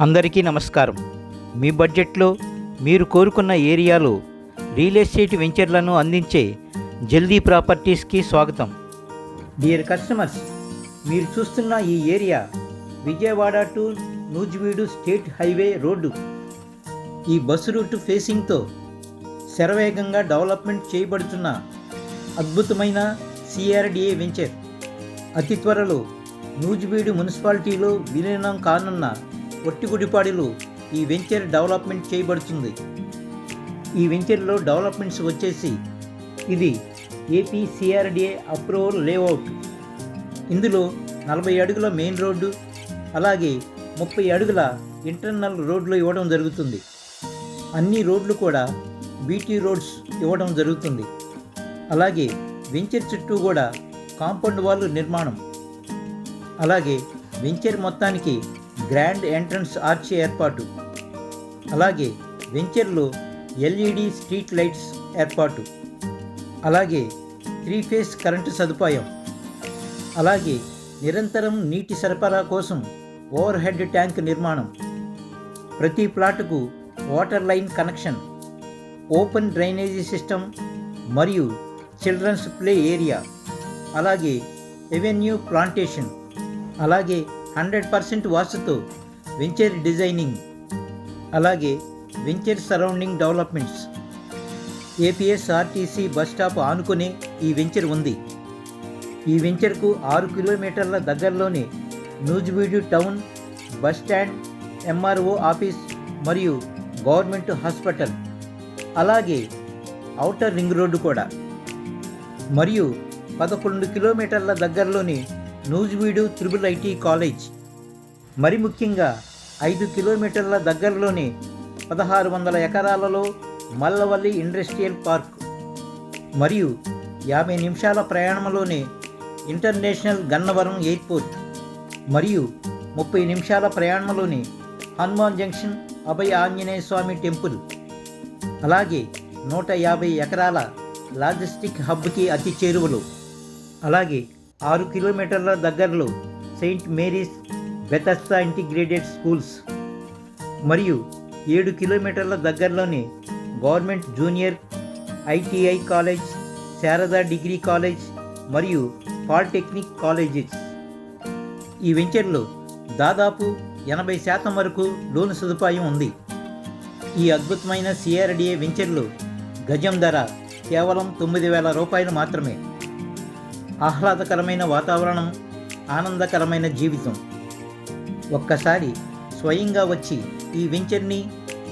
అందరికీ నమస్కారం. మీ బడ్జెట్లో మీరు కోరుకున్న ఏరియాలో రియల్ ఎస్టేట్ వెంచర్లను అందించే జల్దీ ప్రాపర్టీస్కి స్వాగతం. డియర్ కస్టమర్స్ మీరు చూస్తున్న ఈ area Vijayawada to Nuzvid state highway road. ఈ బస్సు రూట్ ఫేసింగ్తో శరవేగంగా డెవలప్మెంట్ చేయబడుతున్న అద్భుతమైన సిఆర్డిఏ వెంచర్. అతి త్వరలో నూజివీడు మున్సిపాలిటీలో విలీనం కానున్న ఒట్టిగుడిపాడిలో ఈ వెంచర్ డెవలప్మెంట్ చేయబడుతుంది. ఈ వెంచర్లో డెవలప్మెంట్స్ వచ్చేసి ఇది ఏపీ సిఆర్డిఏ అప్రూవల్ లేఅవుట్. ఇందులో నలభై అడుగుల మెయిన్ రోడ్డు అలాగే ముప్పై అడుగుల ఇంటర్నల్ రోడ్లు ఇవ్వడం జరుగుతుంది. అన్ని రోడ్లు కూడా బీటీ రోడ్స్ ఇవ్వడం జరుగుతుంది. అలాగే వెంచర్ చుట్టూ కూడా కాంపౌండ్ వాల్ నిర్మాణం. అలాగే వెంచర్ మొత్తానికి గ్రాండ్ ఎంట్రన్స్ ఆర్చ్ ఏర్పాటు. అలాగే వెంచర్లో ఎల్ఈడి స్ట్రీట్ లైట్స్ ఏర్పాటు. అలాగే త్రీ ఫేస్ కరెంటు సదుపాయం. అలాగే నిరంతరం నీటి సరఫరా కోసం ఓవర్ హెడ్ ట్యాంక్ నిర్మాణం. ప్రతి ప్లాటుకు water line connection open drainage system మరియు చిల్డ్రన్స్ ప్లే ఏరియా. అలాగే ఎవెన్యూ ప్లాంటేషన్. అలాగే హండ్రెడ్ పర్సెంట్ వాస్తుతో వెంచర్ డిజైనింగ్ అలాగే venture surrounding developments. APSRTC bus stop ఆనుకునే ఈ వెంచర్ ఉంది. ఈ వెంచర్కు ఆరు కిలోమీటర్ల దగ్గరలోనే Nuzvid town bus stand MRO office మరియు గవర్నమెంట్ హాస్పిటల్ అలాగే ఔటర్ రింగ్ రోడ్డు కూడా. మరియు పదకొండు కిలోమీటర్ల దగ్గరలోని నూజివీడు త్రిబుల్ ఐటీ కాలేజ్. మరి ముఖ్యంగా ఐదు కిలోమీటర్ల దగ్గరలోనే పదహారు వందల ఎకరాలలో మల్లవల్లి ఇండస్ట్రియల్ పార్క్. మరియు యాభై నిమిషాల ప్రయాణంలోనే ఇంటర్నేషనల్ గన్నవరం ఎయిర్పోర్ట్. మరియు ముప్పై నిమిషాల ప్రయాణంలోనే హనుమాన్ జంక్షన్ అభయ ఆంజనేయ స్వామి టెంపుల్. అలాగే నూట యాభై ఎకరాల లాజిస్టిక్ హబ్కి అతి చేరువలు. అలాగే ఆరు కిలోమీటర్ల దగ్గరలో saint Mary's Bethesda integrated schools మరియు ఏడు కిలోమీటర్ల దగ్గరలోనే government junior ITI college Sharada degree college మరియు పాలిటెక్నిక్ కాలేజెస్. ఈ వెంచర్లో దాదాపు ఎనభై శాతం వరకు లోన్ సదుపాయం ఉంది. ఈ అద్భుతమైన సిఆర్డిఏ వెంచర్లో గజం ధర కేవలం తొమ్మిది వేల రూపాయలు మాత్రమే. ఆహ్లాదకరమైన వాతావరణం ఆనందకరమైన జీవితం. ఒక్కసారి స్వయంగా వచ్చి ఈ వెంచర్ని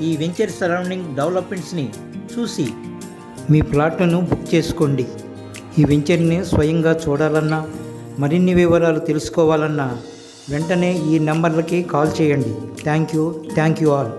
ఈ వెంచర్ సరౌండింగ్ డెవలప్మెంట్స్ని చూసి మీ ప్లాట్లను బుక్ చేసుకోండి. ఈ వెంచర్ని స్వయంగా చూడాలన్నా మరిన్ని వివరాలు తెలుసుకోవాలన్నా వెంటనే ఈ నెంబర్లకి కాల్ చేయండి. Thank you thank you all.